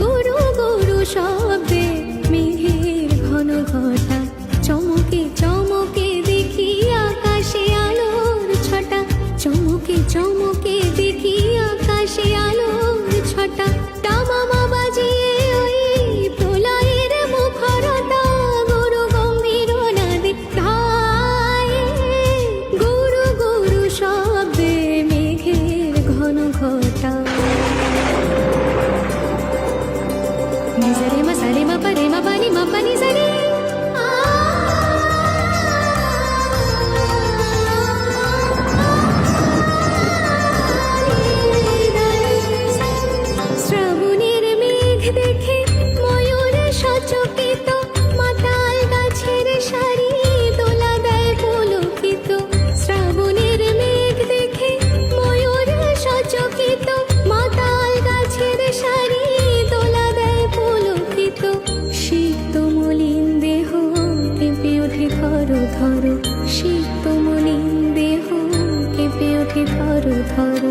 গুরু গুরু শব্দ నిజరేమ సరిమ పరిమ పని మపని సరే. ক্ষিপ্ত মনে দেহ কেঁপে ওঠে থর থর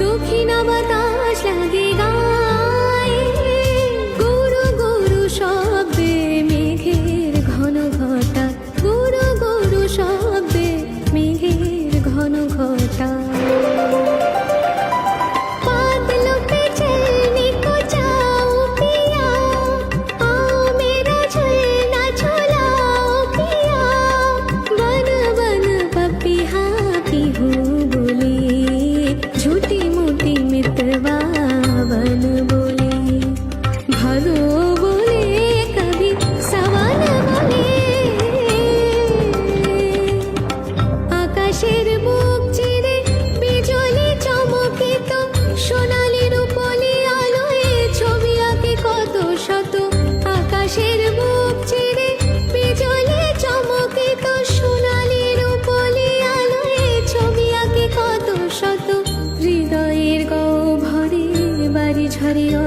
দক্ষিণা বাতাস লাগে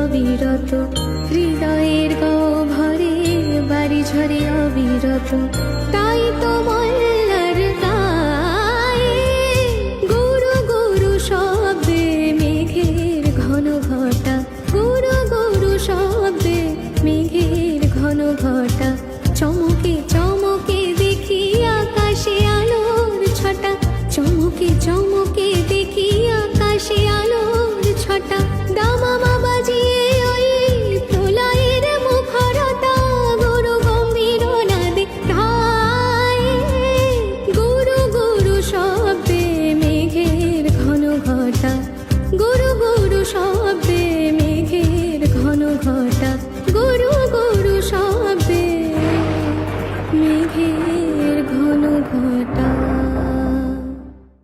অবিরত। হৃদয়ের গভরে বাড়ি ঝরে অবিরত। তাই তো শব্দে মেঘের ঘন ঘটা শব্দে মেঘের ঘন ঘটা চমকে চমকে দেখি আকাশে আলোর ছটা। চমকে চমকে গরু গরু মেঘের ঘন ঘটা।